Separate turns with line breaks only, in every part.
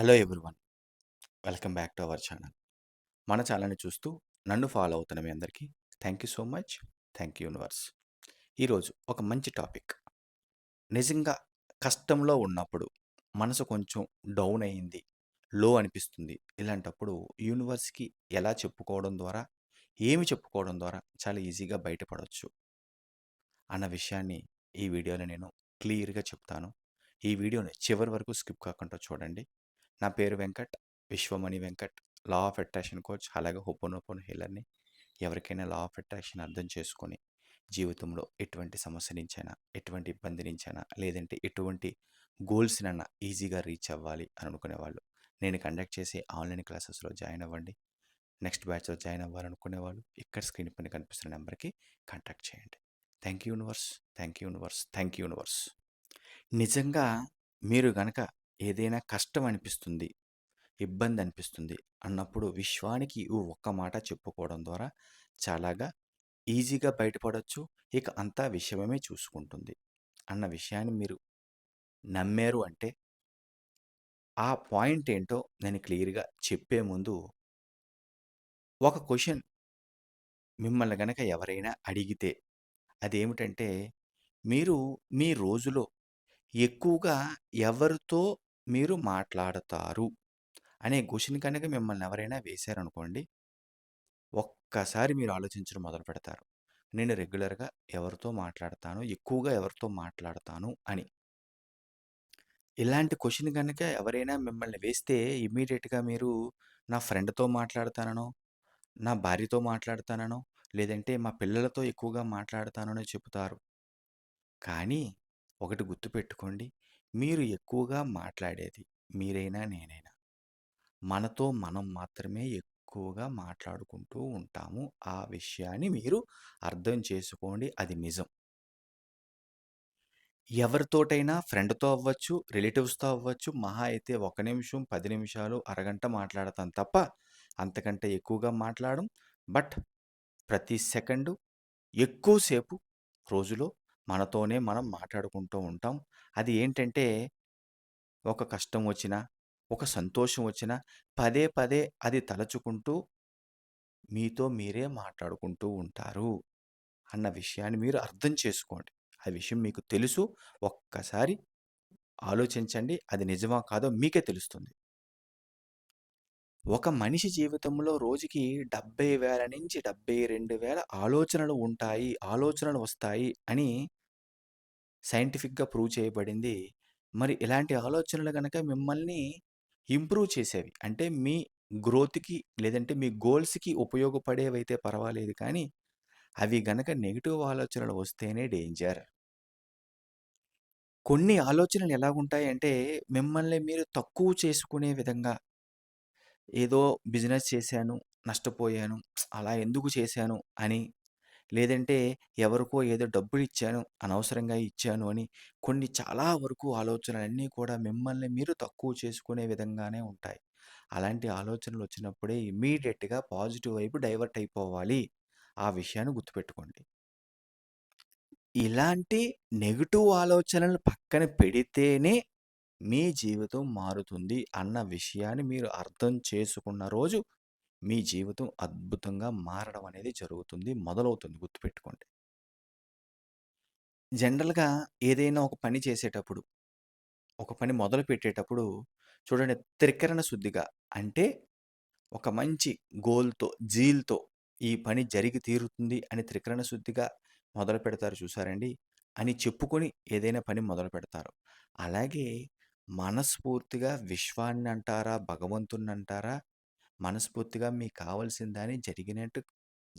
Hello everyone. Welcome back to our channel. మన ఛానల్ని చూస్తూ నన్ను ఫాలో అవుతున్న మీ అందరికీ thank you so much. Thank you universe. ఈరోజు ఒక మంచి టాపిక్. నిజంగా కష్టంలో ఉన్నప్పుడు మనసు కొంచెం డౌన్ అయింది లో అనిపిస్తుంది. ఇలాంటప్పుడు యూనివర్స్కి ఎలా చెప్పుకోవడం ద్వారా ఏమి చెప్పుకోవడం ద్వారా చాలా ఈజీగా బయటపడవచ్చు అన్న విషయాన్ని ఈ వీడియోలో నేను క్లియర్గా చెప్తాను. ఈ వీడియోని చివరి వరకు స్కిప్ కాకుండా చూడండి. నా పేరు Venkat. Vishwamani Venkat. Law of attraction coach. అలాగే హోపోనోపోన్ హీలర్ని ఎవరికైనా లా ఆఫ్ అట్రాక్షన్ అర్థం చేసుకొని జీవితంలో ఎటువంటి సమస్య నుంచైనా ఎటువంటి ఇబ్బంది నుంచైనా లేదంటే ఎటువంటి గోల్స్నైనా ఈజీగా రీచ్ అవ్వాలి అని అనుకునేవాళ్ళు. నేను కండక్ట్ చేసే ఆన్లైన్ క్లాసెస్లో జాయిన్ అవ్వండి. నెక్స్ట్ బ్యాచ్లో జాయిన్ అవ్వాలనుకునే వాళ్ళు ఇక్కడ స్క్రీన్ పైన కనిపిస్తున్న నెంబర్కి కాంటాక్ట్ చేయండి. Thank you universe. Thank you universe. Thank you universe. నిజంగా మీరు గనక ఏదైనా కష్టం అనిపిస్తుంది ఇబ్బంది అనిపిస్తుంది అన్నప్పుడు విశ్వానికి ఈ ఒక్క మాట చెప్పుకోవడం ద్వారా చాలాగా ఈజీగా బయటపడవచ్చు ఇక అంతా విషయమే చూసుకుంటుంది. అన్న విషయాన్ని మీరు నమ్మారు అంటే ఆ పాయింట్ ఏంటో నేను క్లియర్గా చెప్పే ముందు ఒక క్వశ్చన్ మిమ్మల్ని గనక ఎవరైనా అడిగితే అదేమిటంటే మీరు మీ రోజులో ఎక్కువగా ఎవరితో మీరు మాట్లాడతారు అనే క్వశ్చన్ కనుక మిమ్మల్ని ఎవరైనా వేశారనుకోండి ఒక్కసారి మీరు ఆలోచించడం మొదలు పెడతారు. నేను రెగ్యులర్గా ఎవరితో మాట్లాడతాను ఎక్కువగా ఎవరితో మాట్లాడతాను అని. ఇలాంటి క్వశ్చన్ కనుక ఎవరైనా మిమ్మల్ని వేస్తే ఇమ్మీడియేట్గా మీరు నా ఫ్రెండ్తో మాట్లాడతానో నా భార్యతో మాట్లాడతానో లేదంటే మా పిల్లలతో ఎక్కువగా మాట్లాడతానో చెబుతారు. కానీ ఒకటి గుర్తుపెట్టుకోండి మీరు ఎక్కువగా మాట్లాడేది మీరైనా నేనైనా. మనతో మనం మాత్రమే ఎక్కువగా మాట్లాడుకుంటూ ఉంటాము. ఆ విషయాన్ని మీరు అర్థం చేసుకోండి. అది నిజం. ఎవరితోటైనా ఫ్రెండ్తో అవ్వచ్చు రిలేటివ్స్తో అవ్వచ్చు మహా అయితే ఒక నిమిషం పది నిమిషాలు అరగంట మాట్లాడతాం తప్ప అంతకంటే ఎక్కువగా మాట్లాడం. బట్ ప్రతి సెకండు ఎక్కువసేపు రోజులో మనతోనే మనం మాట్లాడుకుంటూ ఉంటాం. అది ఏంటంటే ఒక కష్టం వచ్చినా ఒక సంతోషం వచ్చినా పదే పదే అది తలచుకుంటూ మీతో మీరే మాట్లాడుకుంటూ ఉంటారు అన్న విషయాన్ని మీరు అర్థం చేసుకోండి. ఆ విషయం మీకు తెలుసు. ఒక్కసారి ఆలోచించండి. అది నిజమా కాదో మీకే తెలుస్తుంది. ఒక మనిషి జీవితంలో రోజుకి డెబ్బై వేల నుంచి డెబ్బై రెండు వేల ఆలోచనలు ఉంటాయి ఆలోచనలు వస్తాయి అని సైంటిఫిక్గా ప్రూవ్ చేయబడింది. మరి ఇలాంటి ఆలోచనలు కనుక మిమ్మల్ని ఇంప్రూవ్ చేసేవి. అంటే మీ గ్రోత్కి లేదంటే మీ గోల్స్కి ఉపయోగపడేవైతే పర్వాలేదు కానీ అవి గనక నెగిటివ్ ఆలోచనలు వస్తేనే డేంజర్. కొన్ని ఆలోచనలు ఎలాగుంటాయి అంటే మిమ్మల్ని మీరు తక్కువ చేసుకునే విధంగా ఏదో బిజినెస్ చేశాను నష్టపోయాను అలా ఎందుకు చేశాను అని లేదంటే ఎవరికో ఏదో డబ్బులు ఇచ్చాను అనవసరంగా ఇచ్చాను అని కొన్ని చాలా వరకు ఆలోచనలన్నీ కూడా మిమ్మల్ని మీరు తక్కువ చేసుకునే విధంగానే ఉంటాయి. అలాంటి ఆలోచనలు వచ్చినప్పుడే ఇమీడియట్గా పాజిటివ్ వైపు డైవర్ట్ అయిపోవాలి. ఆ విషయాన్ని గుర్తుపెట్టుకోండి. ఇలాంటి నెగిటివ్ ఆలోచనలు పక్కన పెడితేనే మీ జీవితం మారుతుంది అన్న విషయాన్ని మీరు అర్థం చేసుకున్న రోజు మీ జీవితం అద్భుతంగా మారడం అనేది జరుగుతుంది మొదలవుతుంది గుర్తుపెట్టుకోండి. జనరల్గా ఏదైనా ఒక పని చేసేటప్పుడు ఒక పని మొదలు పెట్టేటప్పుడు చూడండి త్రికరణ శుద్ధిగా అంటే ఒక మంచి గోల్తో జీల్తో ఈ పని జరిగి తీరుతుంది అని త్రికరణ శుద్ధిగా మొదలు పెడతారు చూసారండి? అని చెప్పుకొని ఏదైనా పని మొదలు పెడతారు. అలాగే మనస్ఫూర్తిగా విశ్వాన్ని అంటారా భగవంతుని అంటారా మనస్ఫూర్తిగా మీకు కావలసిన దాన్ని జరిగినట్టు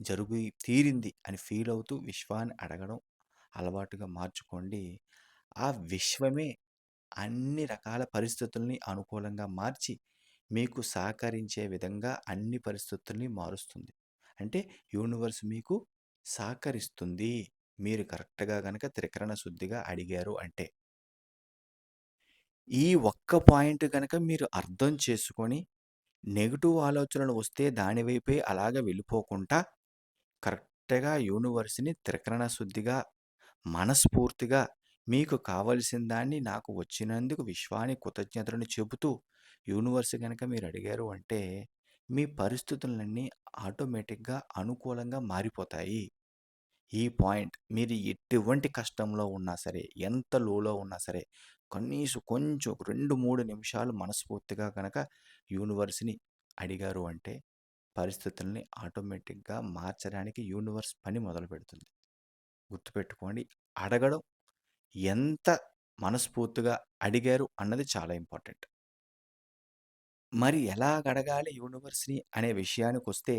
జరుగు తీరింది అని ఫీల్ అవుతూ విశ్వాన్ని అడగడం అలవాటుగా మార్చుకోండి. ఆ విశ్వమే అన్ని రకాల పరిస్థితుల్ని అనుకూలంగా మార్చి మీకు సహకరించే విధంగా అన్ని పరిస్థితుల్ని మారుస్తుంది. అంటే యూనివర్స్ మీకు సహకరిస్తుంది. మీరు కరెక్ట్గా కనుక త్రికరణ శుద్ధిగా అడిగారు అంటే. ఈ ఒక్క పాయింట్ కనుక మీరు అర్థం చేసుకొని నెగిటివ్ ఆలోచనలు వస్తే దాని వైపే అలాగ వెళ్ళిపోకుండా కరెక్ట్గా యూనివర్స్ని త్రికరణ శుద్ధిగా మనస్ఫూర్తిగా మీకు కావలసిన దాన్ని నాకు వచ్చినందుకు విశ్వానికి కృతజ్ఞతలను చెబుతూ యూనివర్స్ గనక మీరు అడిగారు అంటే మీ పరిస్థితులన్నీ ఆటోమేటిక్‌గా అనుకూలంగా మారిపోతాయి. ఈ పాయింట్ మీరు ఎటువంటి కష్టంలో ఉన్నా సరే, ఎంత లోలో ఉన్నా సరే, కనీసం కొంచెం 2, 3 నిమిషాలు మనస్ఫూర్తిగా కనుక యూనివర్స్‌ని అడిగారు అంటే పరిస్థితుల్ని ఆటోమేటిక్‌గా మార్చడానికి యూనివర్స్ పని మొదలుపెడుతుంది. గుర్తుపెట్టుకోండి. అడగడం ఎంత మనస్ఫూర్తిగా అడిగారు అన్నది చాలా ఇంపార్టెంట్. మరి ఎలా అడగాలి యూనివర్స్‌ని అనే విషయానికి వస్తే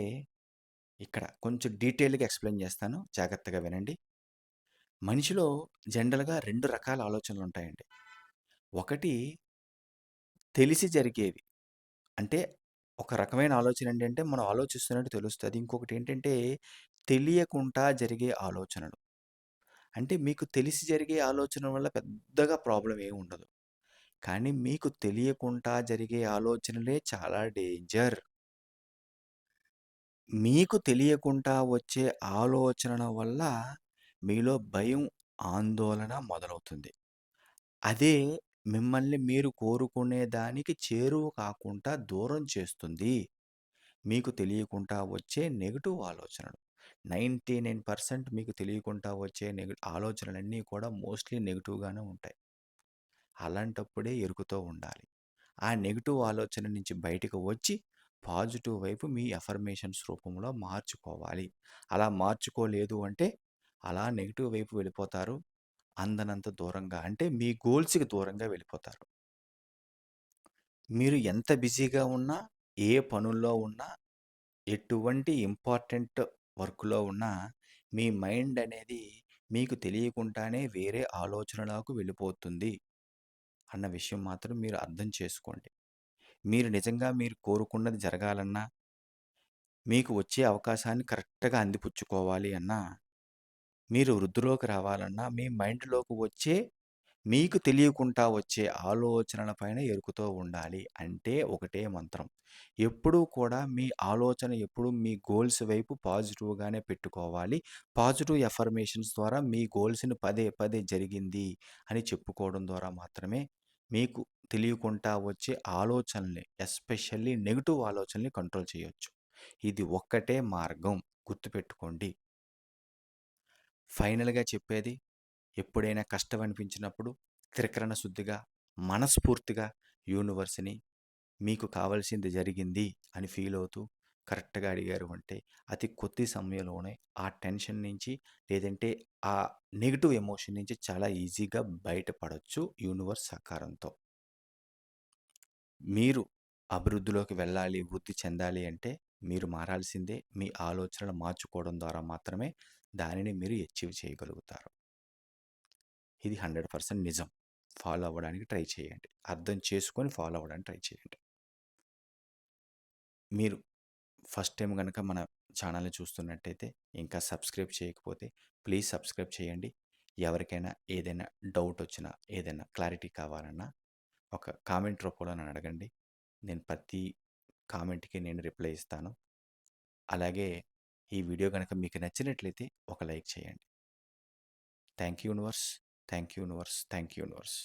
ఇక్కడ కొంచెం డీటెయిల్‌గా ఎక్స్‌ప్లెయిన్ చేస్తాను. జాగ్రత్తగా వినండి. మనిషిలో జనరల్‌గా రెండు రకాల ఆలోచనలు ఉంటాయండి ఒకటి తెలిసి జరిగేవి. అంటే ఒక రకమైన ఆలోచన ఏంటంటే మనం ఆలోచిస్తున్నట్టు తెలుస్తుంది ఇంకొకటి ఏంటంటే తెలియకుండా జరిగే ఆలోచనలు. అంటే మీకు తెలిసి జరిగే ఆలోచన వల్ల పెద్దగా ప్రాబ్లం ఏమి ఉండదు. కానీ మీకు తెలియకుండా జరిగే ఆలోచనలే చాలా డేంజర్. మీకు తెలియకుండా వచ్చే ఆలోచనల వల్ల మీలో భయం, ఆందోళన మొదలవుతుంది. అదే మిమ్మల్ని మీరు కోరుకునే దానికి చేరువ కాకుండా దూరం చేస్తుంది. మీకు తెలియకుండా వచ్చే నెగెటివ్ ఆలోచనలు. 99% మీకు తెలియకుండా వచ్చే నెగ ఆలోచనలన్నీ కూడా మోస్ట్‌లీ నెగెటివ్‌గానే ఉంటాయి. అలాంటప్పుడే ఎరుకుతో ఉండాలి. ఆ నెగెటివ్ ఆలోచన నుంచి బయటకు వచ్చి పాజిటివ్ వైపు మీ అఫర్మేషన్స్ రూపంలో మార్చుకోవాలి. అలా మార్చుకోలేదు అంటే అలా నెగిటివ్ వైపు వెళ్ళిపోతారు. అందనంత దూరంగా అంటే మీ గోల్స్‌కి దూరంగా వెళ్ళిపోతారు. మీరు ఎంత బిజీగా ఉన్నా, ఏ పనుల్లో ఉన్నా, ఎటువంటి ఇంపార్టెంట్ వర్క్‌లో ఉన్నా మీ మైండ్ అనేది మీకు తెలియకుండానే వేరే ఆలోచనలకు వెళ్ళిపోతుంది. అన్న విషయం మాత్రం మీరు అర్థం చేసుకోండి. మీరు నిజంగా మీరు కోరుకున్నది జరగాలన్నా మీకు వచ్చే అవకాశాన్ని కరెక్ట్‌గా అందిపుచ్చుకోవాలి అన్నా మీరు వృద్ధిలోకి రావాలన్నా మీ మైండ్‌లోకి వచ్చే మీకు తెలియకుండా వచ్చే ఆలోచనల పైన ఎరుకుతో ఉండాలి. అంటే ఒకటే మంత్రం. ఎప్పుడూ కూడా మీ ఆలోచన ఎప్పుడు మీ గోల్స్ వైపు పాజిటివ్‌గానే పెట్టుకోవాలి. పాజిటివ్ ఎఫర్మేషన్స్ ద్వారా మీ గోల్స్‌ని పదే పదే జరిగింది అని చెప్పుకోవడం ద్వారా మాత్రమే మీకు తెలియకుండా వచ్చే ఆలోచనల్ని ఎస్పెషల్లీ నెగిటివ్ ఆలోచనల్ని కంట్రోల్ చేయొచ్చు. ఇది ఒక్కటే మార్గం గుర్తుపెట్టుకోండి. ఫైనల్‌గా చెప్పేది ఎప్పుడైనా కష్టం అనిపించినప్పుడు త్రికరణ శుద్ధిగా, మనస్ఫూర్తిగా యూనివర్స్‌ని మీకు కావలసింది జరిగింది అని ఫీల్ అవుతూ కరెక్ట్‌గా అడిగారు అంటే అతి కొద్ది సమయంలోనే ఆ టెన్షన్ నుంచి లేదంటే ఆ నెగెటివ్ ఎమోషన్ నుంచి చాలా ఈజీగా బయటపడొచ్చు యూనివర్స్ సహకారంతో. మీరు అభివృద్ధిలోకి వెళ్ళాలి, వృద్ధి చెందాలి అంటే మీరు మారాల్సిందే మీ ఆలోచనలు మార్చుకోవడం ద్వారా మాత్రమే దానిని మీరు అచీవ్ చేయగలుగుతారు. ఇది 100% నిజం. ఫాలో అవ్వడానికి ట్రై చేయండి. అర్థం చేసుకొని ఫాలో అవ్వడానికి ట్రై చేయండి. మీరు ఫస్ట్ టైం కనుక మన ఛానల్‌ని చూస్తున్నట్టయితే ఇంకా సబ్స్క్రైబ్ చేయకపోతే ప్లీజ్ సబ్స్క్రైబ్ చేయండి. ఎవరికైనా ఏదైనా డౌట్ వచ్చినా, ఏదైనా క్లారిటీ కావాలన్నా ఒక కామెంట్ రూపంలో నన్ను అడగండి. నేను ప్రతి కామెంట్‌కి నేను రిప్లై ఇస్తాను. అలాగే ఈ వీడియో కనుక మీకు నచ్చినట్లయితే ఒక లైక్ చేయండి. Thank you universe. Thank you universe. Thank you universe.